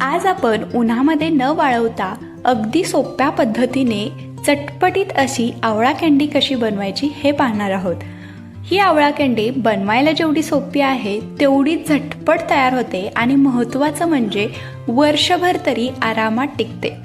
आज आपण उन्हामध्ये न वाळवता अगदी सोप्या पद्धतीने चटपटीत अशी आवळा कँडी कशी बनवायची हे पाहणार आहोत. ही आवळा कँडी बनवायला जेवढी सोपी आहे तेवढी झटपट तयार होते आणि महत्त्वाचं म्हणजे वर्षभर तरी आरामात टिकते.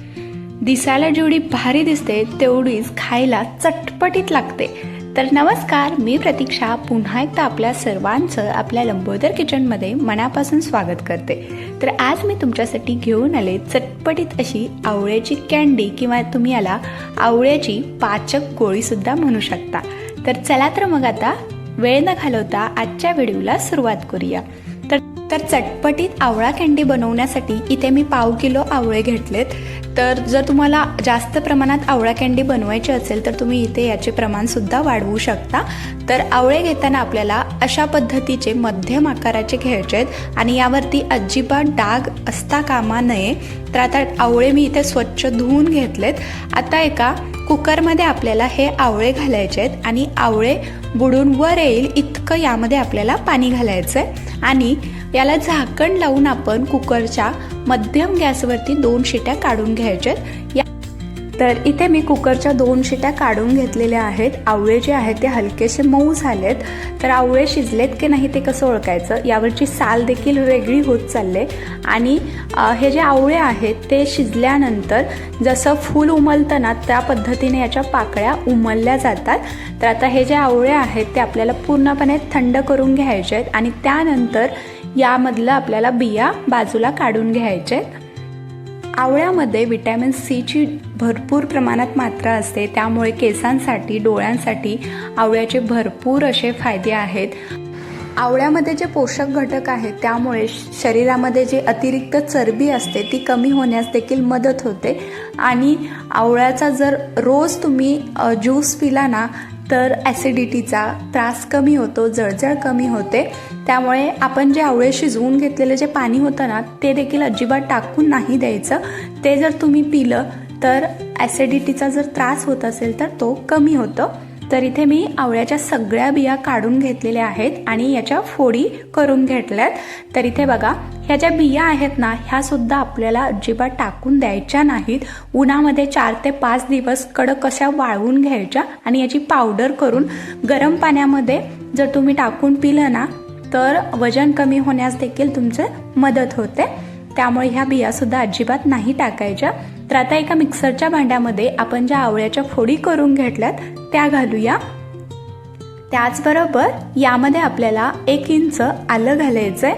दिसायला जेवढी भारी दिसते तेवढीच खायला चटपटीत लागते. तर नमस्कार मी प्रतीक्षा. पुन्हा एकदा आपल्या सर्वांचं आपल्या लंबोदर किचनमध्ये मनापासून स्वागत करते. तर आज मी तुमच्यासाठी घेऊन आले चटपटीत अशी आवळ्याची कँडी किंवा तुम्ही याला आवळ्याची पाचक गोळीसुद्धा म्हणू शकता. तर चला तर मग आता वेळ न घालवता आजच्या व्हिडिओला सुरुवात करूया. तर तर चटपटीत आवळा कँडी बनवण्यासाठी इथे मी पाव किलो आवळे घेतलेत. तर जर तुम्हाला जास्त प्रमाणात आवळा कँडी बनवायची असेल तर तुम्ही इथे याचे प्रमाणसुद्धा वाढवू शकता. तर आवळे घेताना आपल्याला अशा पद्धतीचे मध्यम आकाराचे घ्यायचे आहेत आणि यावरती अजिबात डाग असता कामा नये. तर आता आवळे मी इथे स्वच्छ धुवून घेतलेत. आता एका कुकरमध्ये आपल्याला हे आवळे घालायचे आहेत आणि आवळे बुडून वर येईल इतकं यामध्ये आपल्याला पाणी घालायचं आहे आणि याला झाकण लावून आपण कुकरच्या मध्यम गॅसवरती दोन शिट्या काढून घ्यायच्या आहेत या तर इथे मी कुकरच्या दोन शिट्या काढून घेतलेल्या आहेत. आवळे जे आहेत ते हलकेसे मऊ झालेत. तर आवळे शिजलेत की नाही ते कसं ओळखायचं? यावरची साल देखील वेगळी होत चालले. आणि हे जे आवळे आहेत ते शिजल्यानंतर जसं फूल उमलतं ना त्या पद्धतीने याच्या पाकळ्या उमलल्या जातात. तर आता हे जे आवळे आहेत ते आपल्याला पूर्णपणे थंड करून घ्यायचे आहेत आणि त्यानंतर यामधलं आपल्याला बिया बाजूला काढून घ्यायचे. आहेत आवळ्यामध्ये विटॅमिन सीची भरपूर प्रमाणात मात्रा असते. त्यामुळे केसांसाठी डोळ्यांसाठी आवळ्याचे भरपूर असे फायदे आहेत. आवळ्यामध्ये जे पोषक घटक आहेत त्यामुळे शरीरामध्ये जे अतिरिक्त चरबी असते ती कमी होण्यास देखील मदत होते. आणि आवळ्याचा जर रोज तुम्ही ज्यूस पिला ना तर ॲसिडिटीचा त्रास कमी होतो जळजळ कमी होते. त्यामुळे आपण जे आवळे शिजवून घेतलेलं जे पाणी होतं ना ते देखील अजिबात टाकून नाही द्यायचं. ते जर तुम्ही पिलं तर ॲसिडिटीचा जर त्रास होत असेल तर तो कमी होतो. तर इथे मी आवळ्याच्या सगळ्या बिया काढून घेतलेल्या आहेत आणि याच्या फोडी करून घेतल्यात. तर इथे बघा ह्या ज्या बिया आहेत ना ह्या सुद्धा आपल्याला अजिबात टाकून द्यायच्या नाहीत. उन्हामध्ये चार ते पाच दिवस कडक कशा वाळवून घ्यायच्या आणि याची पावडर करून गरम पाण्यामध्ये जर तुम्ही टाकून पिलं ना तर वजन कमी होण्यास देखील तुमचं मदत होते. त्यामुळे ह्या बियासुद्धा अजिबात नाही टाकायच्या. तर आता एका मिक्सरच्या भांड्यामध्ये आपण ज्या आवळ्याच्या फोडी करून घेतल्यात त्या घालूया. त्याचबरोबर यामध्ये आपल्याला एक इंच आलं घालायचंय.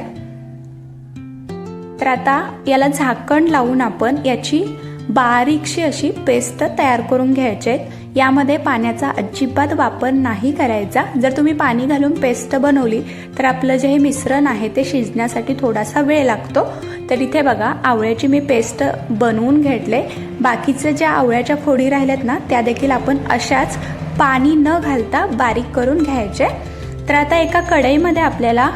तर आता याला झाकण लावून आपण याची बारीकशी अशी पेस्ट तयार करून घ्यायचे यामध्ये पाण्याचा अजिबात वापर नाही करायचा. जर तुम्ही पाणी घालून पेस्ट बनवली तर आपलं जे हे मिश्रण आहे ते शिजण्यासाठी थोडासा वेळ लागतो. तर इथे बघा आवळ्याची मी पेस्ट बनवून घेतले. बाकीचं ज्या आवळ्याच्या फोडी राहिल्यात ना त्या देखील आपण अशाच पाणी न घालता बारीक करून घ्यायचे. तर आता एका कढईमध्ये आपल्याला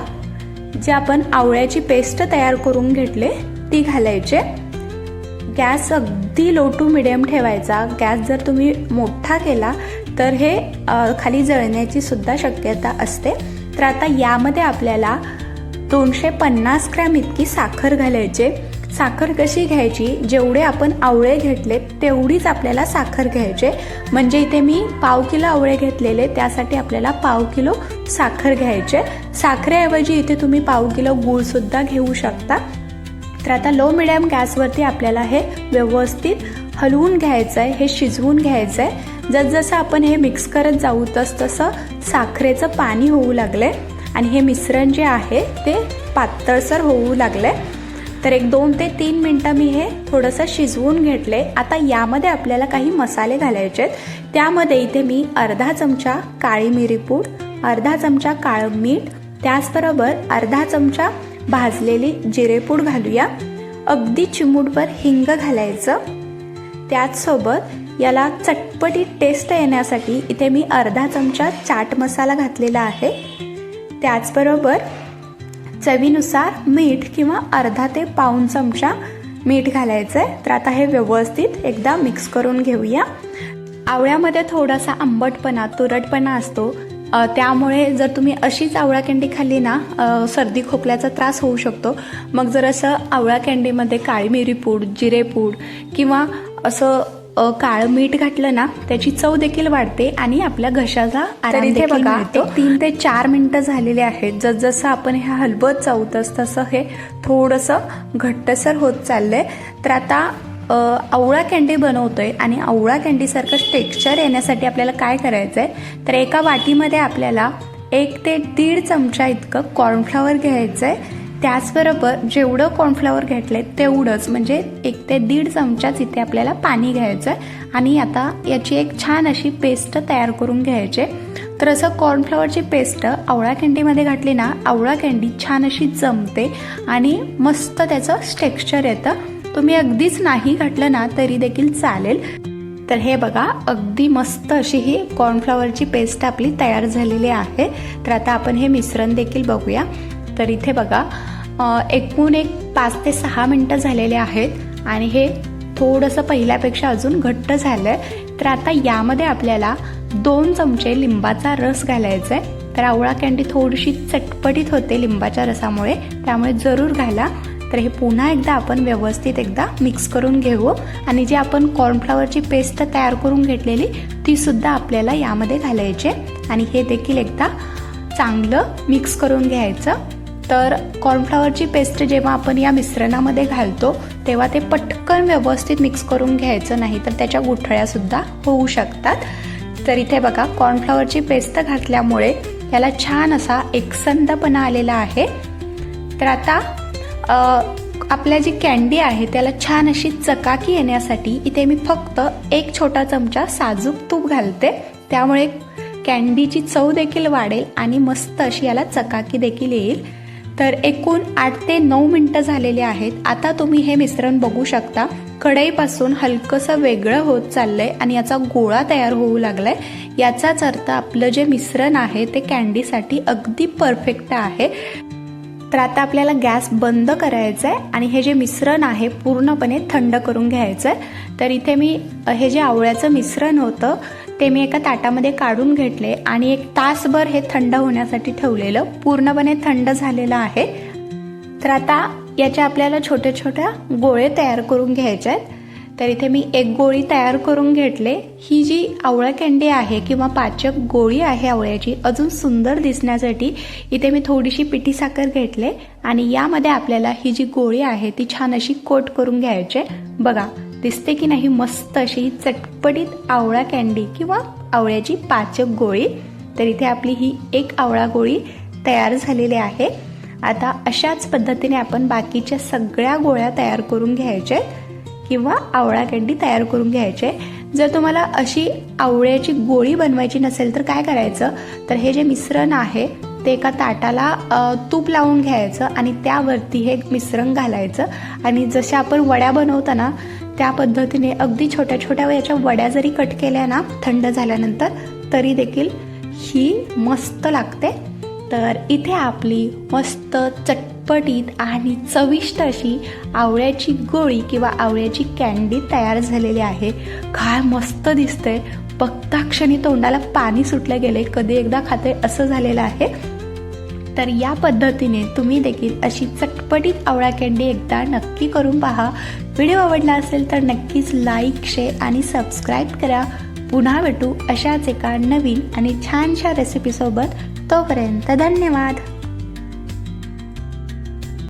जे आपण आवळ्याची पेस्ट तयार करून घेतले ती घालायचे. गॅस अगदी लो टू मिडियम ठेवायचा. गॅस जर तुम्ही मोठा केला तर हे खाली जळण्याची सुद्धा शक्यता असते. तर आता यामध्ये आपल्याला दोनशे पन्नास ग्रॅम इतकी साखर घालायचे. साखर कशी घ्यायची? जेवढे आपण आवळे घेतले तेवढीच आपल्याला साखर घ्यायचे. म्हणजे इथे मी पाव किलो आवळे घेतलेले त्यासाठी आपल्याला पाव किलो साखर घ्यायचे. साखरेऐवजी इथे तुम्ही पाव किलो गूळसुद्धा घेऊ शकता. तर आता लो मिडियम गॅसवरती आपल्याला हे व्यवस्थित हलवून घ्यायचं आहे हे शिजवून घ्यायचं आहे जसजसं आपण हे मिक्स करत जाऊ तस तसं साखरेचं पाणी होऊ लागले आणि हे मिश्रण जे आहे ते पातळसर होऊ लागले तर एक दोन ते तीन मिनटं मी हे थोडंसं शिजवून घेतले. आता यामध्ये आपल्याला काही मसाले घालायचे आहेत. त्यामध्ये इथे मी अर्धा चमचा काळी मिरी पूड अर्धा चमचा काळं मीठ त्याचबरोबर अर्धा चमचा भाजलेली जिरेपूड घालूया. अगदी चिमूटभर हिंग घालायचं. त्याचसोबत याला चटपटी टेस्ट येण्यासाठी इथे मी अर्धा चमचा चाट मसाला घातलेला आहे. त्याचबरोबर चवीनुसार मीठ किंवा अर्धा ते पाऊन चमचा मीठ घालायचं आहे तर आता हे व्यवस्थित एकदा मिक्स करून घेऊया. आवळ्यामध्ये थोडासा आंबटपणा तुरटपणा असतो. त्यामुळे जर तुम्ही अशीच आवळा कँडी खाल्ली ना सर्दी खोकल्याचा त्रास होऊ शकतो. मग जर असं आवळा कँडीमध्ये काळी मिरी पूड जिरे पूड किंवा असं काळं मीठ घातलं ना त्याची चव देखील वाढते आणि आपल्या घशाचा आराम इथे बघा, तीन ते चार मिनिटं झालेले आहेत. जसजसं आपण हे हलवत जाऊ तस तसं हे थोडंसं घट्टसर होत चाललंय. तर आता आवळा कँडी बनवतो आहे आणि आवळा कँडीसारखं टेक्स्चर येण्यासाठी आपल्याला काय करायचं आहे तर एका वाटीमध्ये आपल्याला एक ते दीड चमचा इतकं कॉर्नफ्लॉवर घ्यायचं आहे त्याचबरोबर जेवढं कॉर्नफ्लॉवर घेतलंय तेवढंच म्हणजे एक ते दीड चमचाच इथे आपल्याला पाणी घ्यायचं आहे आणि आता याची एक छान अशी पेस्ट तयार करून घ्यायची. आहे. तर असं कॉर्नफ्लॉवरची पेस्ट आवळा कँडीमध्ये घातली ना आवळा कँडी छान अशी जमते आणि मस्त त्याचं टेक्स्चर येतं. तुम्ही अगदीच नाही घातलं ना तरी देखील चालेल. तर हे बघा अगदी मस्त अशी ही कॉर्नफ्लॉवरची पेस्ट आपली तयार झालेली आहे. तर आता आपण हे मिश्रण देखील बघूया. तर इथे बघा एकूण एक पाच ते सहा मिनटं झालेले आहेत आणि हे थोडंसं पहिल्यापेक्षा अजून घट्ट झालं आहे तर आता यामध्ये आपल्याला दोन चमचे लिंबाचा रस घालायचा आहे तर आवळा कँडी थोडीशी चटपटीत होते लिंबाच्या रसामुळे त्यामुळे जरूर घाला. तर हे पुन्हा एकदा आपण व्यवस्थित एकदा मिक्स करून घेऊ. आणि जी आपण कॉर्नफ्लॉवरची पेस्ट तयार करून घेतलेली ती सुद्धा आपल्याला यामध्ये घालायची आणि हे देखील एकदा चांगलं मिक्स करून घ्यायचं. तर कॉर्नफ्लॉवरची पेस्ट जेव्हा आपण या मिश्रणामध्ये घालतो तेव्हा ते पटकन व्यवस्थित मिक्स करून घ्यायचं नाही तर त्याच्या गुठळ्यासुद्धा होऊ शकतात. तर इथे बघा कॉर्नफ्लॉवरची पेस्ट घातल्यामुळे याला छान असा एकसंधपणा आलेला आहे. तर आता आपल्या जी कॅन्डी आहे त्याला छान अशी चकाकी येण्यासाठी इथे मी फक्त एक छोटा चमचा साजूक तूप घालते. त्यामुळे कॅन्डीची चव देखील वाढेल आणि मस्त अशी याला चकाकी देखील येईल. तर एकूण आठ ते नऊ मिनटं झालेले आहेत. आता तुम्ही हे मिश्रण बघू शकता. कढईपासून हलकंसं वेगळं होत चाललंय आणि याचा गोळा तयार होऊ लागलाय. याचाच अर्थ आपलं जे मिश्रण आहे ते कॅन्डीसाठी अगदी परफेक्ट आहे. तर आता आपल्याला गॅस बंद करायचा आहे आणि हे जे मिश्रण आहे पूर्णपणे थंड करून घ्यायचं आहे तर इथे मी हे जे आवळ्याचं मिश्रण होतं ते मी एका ताटामध्ये काढून घेतले आणि एक तासभर हे थंड होण्यासाठी ठेवलेलं पूर्णपणे थंड झालेलं आहे. तर आता याच्या आपल्याला छोट्या छोट्या गोळे तयार करून घ्यायचे आहेत. तर इथे मी एक गोळी तयार करून घेतले. ही जी आवळा कँडी आहे किंवा पाचक गोळी आहे आवळ्याची अजून सुंदर दिसण्यासाठी इथे मी थोडीशी पिठी साखर घेतले आणि यामध्ये आपल्याला ही जी गोळी आहे ती छान अशी कोट करून घ्यायचे. बघा दिसते की नाही मस्त अशी चटपटीत आवळा कँडी किंवा आवळ्याची पाचक गोळी. तर इथे आपली ही एक आवळा गोळी तयार झालेली आहे. आता अशाच पद्धतीने आपण बाकीच्या सगळ्या गोळ्या तयार करून घ्यायच्या आहेत. किंवा आवळा कँडी तयार करून घ्यायचे. जर तुम्हाला अशी आवळ्याची गोळी बनवायची नसेल तर काय करायचं? तर हे जे मिश्रण आहे ते एका ताटाला तूप लावून घ्यायचं आणि त्यावरती हे मिश्रण घालायचं. आणि जशा आपण वड्या बनवताना त्या पद्धतीने अगदी छोट्या छोट्या याच्या वड्या जरी कट केल्या ना थंड झाल्यानंतर तरी देखील ही मस्त लागते. तर इथे आपली मस्त चटपटीत आणि चविष्ट अशी आवळ्याची गोळी किंवा आवळ्याची कँडी तयार झालेली आहे. काय मस्त दिसतंय. बघता क्षणी तोंडाला पाणी सुटलं गेले कधी एकदा खाते असं झालेलं आहे. तर या पद्धतीने तुम्ही देखील अशी चटपटीत आवळा कँडी एकदा नक्की करून पहा. व्हिडिओ आवडला असेल तर नक्कीच लाईक शेअर आणि सबस्क्राईब करा. पुन्हा भेटू अशाच एका नवीन आणि छानशा रेसिपीसोबत तोपर्यंत धन्यवाद.